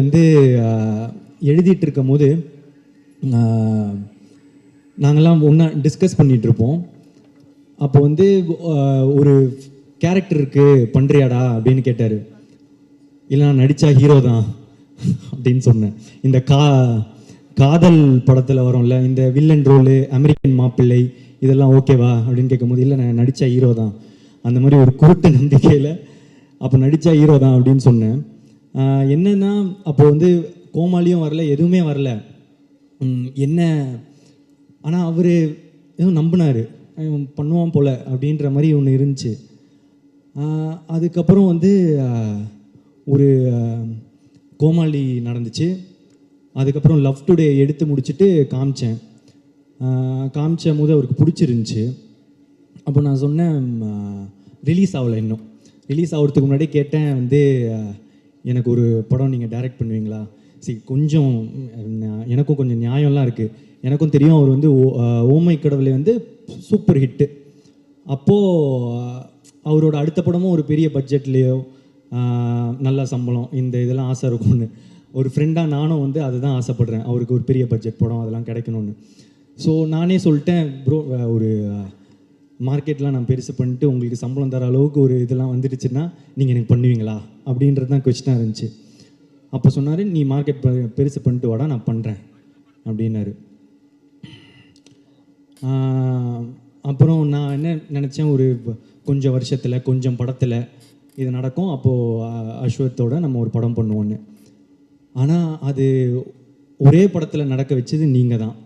வந்து எழுதிட்டு இருக்கும் போது நாங்கள்லாம் நாங்கெல்லாம் ஒன்றா டிஸ்கஸ் பண்ணிட்டு இருப்போம் அப்போ வந்து ஒரு கேரக்டர் இருக்கு பண்ணுறியாடா அப்படின்னு கேட்டார். இல்லை நான் நடித்தா ஹீரோ தான் அப்படின்னு சொன்னேன். இந்த கா காதல் படத்தில் வரும்ல இந்த வில்லன் ரோலு அமெரிக்கன் மாப்பிள்ளை இதெல்லாம் ஓகேவா அப்படின்னு கேட்கும்போது இல்லை நான் நடித்தா ஹீரோ தான். அந்த மாதிரி ஒரு குருட்டு நம்பிக்கையில் அப்போ நடித்தா ஹீரோ தான் அப்படின்னு சொன்னேன். என்னென்னா அப்போ வந்து கோமாளியும் வரல எதுவுமே வரல. என்ன? ஆனால் அவர் எதுவும் நம்பினார். பண்ணுவான் போல அப்படின்ற மாதிரி ஒன்று இருந்துச்சு. அதுக்கப்புறம் வந்து ஒரு கோமாளி நடந்துச்சு. அதுக்கப்புறம் லவ் டுடே எடுத்து முடிச்சுட்டு காமிச்சேன். காமிச்ச போது அவருக்கு பிடிச்சிருந்துச்சு. அப்போ நான் சொன்னேன் ரிலீஸ் ஆகலை இன்னும். ரிலீஸ் ஆகிறதுக்கு முன்னாடி கேட்டேன் வந்து எனக்கு ஒரு படம் நீங்கள் டைரக்ட் பண்ணுவீங்களா? சரி கொஞ்சம் எனக்கும் கொஞ்சம் நியாயம்லாம் இருக்குது எனக்கும் தெரியும் அவர் வந்து ஓமை கடவுளை வந்து சூப்பர் ஹிட்டு அப்போது அவரோட அடுத்த படமும் ஒரு பெரிய பட்ஜெட்லேயோ நல்ல சம்பளம் இந்த இதெல்லாம் ஆசை இருக்கும்னு. ஒரு ஃப்ரெண்டாக நானும் வந்து அதுதான் ஆசைப்படுறேன். அவருக்கு ஒரு பெரிய பட்ஜெட் படம் அதெல்லாம் கிடைக்கணும்னு. ஸோ நானே சொல்லிட்டேன் ப்ரோ ஒரு மார்க்கெட்லாம் நான் பெருசு பண்ணிட்டு உங்களுக்கு சம்பளம் தர அளவுக்கு ஒரு இதெல்லாம் வந்துடுச்சுன்னா நீங்கள் எனக்கு பண்ணுவீங்களா? அப்படின்றது தான் கொஸ்டினாக இருந்துச்சு. அப்போ சொன்னார் நீ மார்க்கெட் பெருசு பண்ணிட்டு வாடா நான் பண்ணுறேன் அப்படின்னாரு. அப்புறம் நான் என்ன நினச்சேன் ஒரு கொஞ்சம் வருஷத்தில் கொஞ்சம் படத்தில் இது நடக்கும். அப்போது அஸ்வத்தோட நம்ம ஒரு படம் பண்ணுவோன்னு ஆனால் அது ஒரே படத்தில் நடக்க வச்சது நீங்கள் தான்